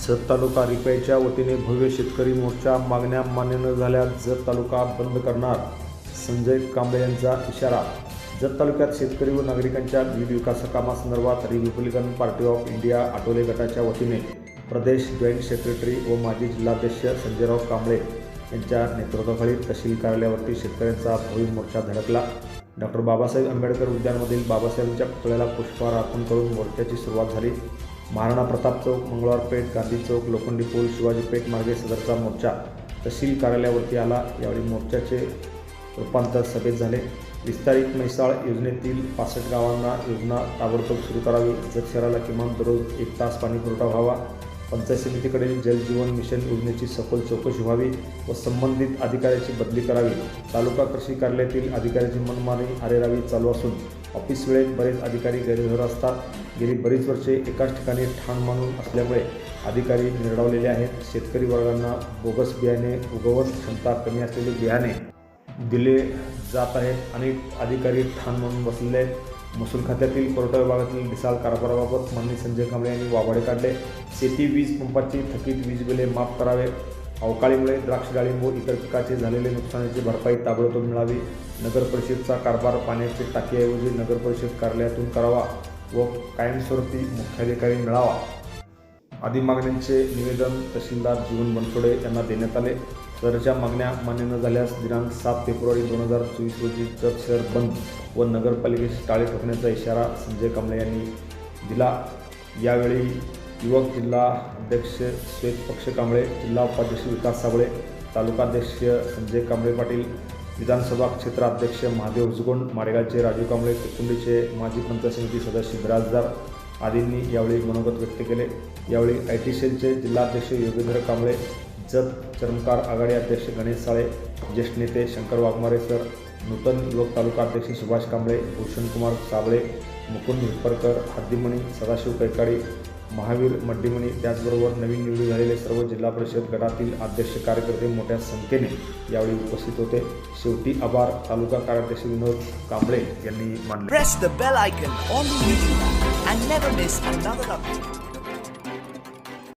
जत तालुका रिपाईच्या वतीने भव्य शेतकरी मोर्चा मागण्या मान्य न झाल्या जत तालुका बंद करणार संजय कांबळे यांचा इशारा. जत तालुक्यात शेतकरी व नागरिकांच्या विविध विकास कामासंदर्भात republican party of India Athawale गटाच्या वतीने प्रदेश जॉईंट सेक्रेटरी व माजी जिल्हाध्यक्ष संजयराव कांबळे यांच्या नेतृत्वाखाली तहसील कार्यालयावरती शेतकऱ्यांचा भव्य मोर्चा धडकला. डॉक्टर बाबासाहेब आंबेडकर उद्यानमधील बाबासाहेबांच्या पुतळ्याला पुष्पहार अर्पण करून मोर्चाची सुरुवात झाली. महाराणा प्रताप चौक मंगळवार पेठ गांधी चौक लोखंडी पूल शिवाजी पेठ मार्गे सदरचा मोर्चा तहसील कार्यालयावरती आला. यावेळी मोर्चाचे रूपांतर सभेत झाले. विस्तारित म्हैसाळ योजनेतील पासष्ट गावांना योजना ताबडतोब सुरू करावी. जर शहराला किमान दररोज एक तास पाणी पुरवठा व्हावा. पंचायत समितीकडील जलजीवन मिशन योजनेची सखोल चौकशी व्हावी व संबंधित अधिकाऱ्याची बदली करावी. तालुका कृषी कार्यालयातील अधिकाऱ्याची मनमानी आरेरावी चालू असून ऑफिस वेळेत बरेच अधिकारी गैरहजर असतात. गेली बरीच वर्षे एकाच ठिकाणी ठाण मानून असल्यामुळे अधिकारी निर्डावलेले आहेत. शेतकरी वर्गांना बोगस बियाणे उगवण क्षमता कमी असलेले बियाणे दिले जात आहेत. अनेक अधिकारी ठाण म्हणून बसलेले आहेत. महसूल खात्यातील पुरवठा विभागातील डिसाल कारभाराबाबत माननीय संजय कांबळे यांनी वाभाडे काढले. शेती वीज पंपाची थकीत वीज बिले माफ करावे. अवकाळीमुळे द्राक्ष डाळिंब व इतर पिकाचे झालेले नुकसानीची भरपाई ताबडतोब मिळावी. नगर परिषदचा कारभार पाण्याचे टाकीऐवजी नगर परिषद कार्यालयातून करावा व कायमस्वरूपी मुख्याधिकारी मिळावा. आदी मागण्यांचे निवेदन तहसीलदार जीवन बनसोडे यांना देण्यात आले. सदरच्या मागण्या मान्य न झाल्यास दिनांक सात फेब्रुवारी दोन हजार चोवीस रोजी जत शहर बंद व नगरपालिकेस टाळे ठोकण्याचा इशारा संजय कांबळे यांनी दिला. यावेळी युवक जिल्हा अध्यक्ष श्वेत पक्ष कांबळे जिल्हा उपाध्यक्ष विकास साबळे तालुकाध्यक्ष संजय कांबळे पाटील विधानसभा क्षेत्राध्यक्ष महादेव हुजगोंड मारेगावचे राजू कांबळे कुकुंडीचे माजी पंचायत समिती सदस्य बिराजदार आदींनी यावेळी मनोगत व्यक्त केले. यावेळी आय टी सेलचे जिल्हाध्यक्ष योगेंद्र कांबळे जत चरमकार आघाडी अध्यक्ष गणेश साळे ज्येष्ठ नेते शंकर वाघमारे सर नूतन युवक तालुका अध्यक्ष सुभाष कांबळे भूषणकुमार साबळे मुकुंद हिप्परकर हद्दीमणी सदाशिव कैकाडी महावीर मड्डीमणी त्याचबरोबर नवीन निवडी झालेले सर्व जिल्हा परिषद गटातील अध्यक्ष कार्यकर्ते मोठ्या संख्येने यावेळी उपस्थित होते. शेवटी आभार. तालुका कार्याध्यक्ष विनोद कांबळे यांनी मानले.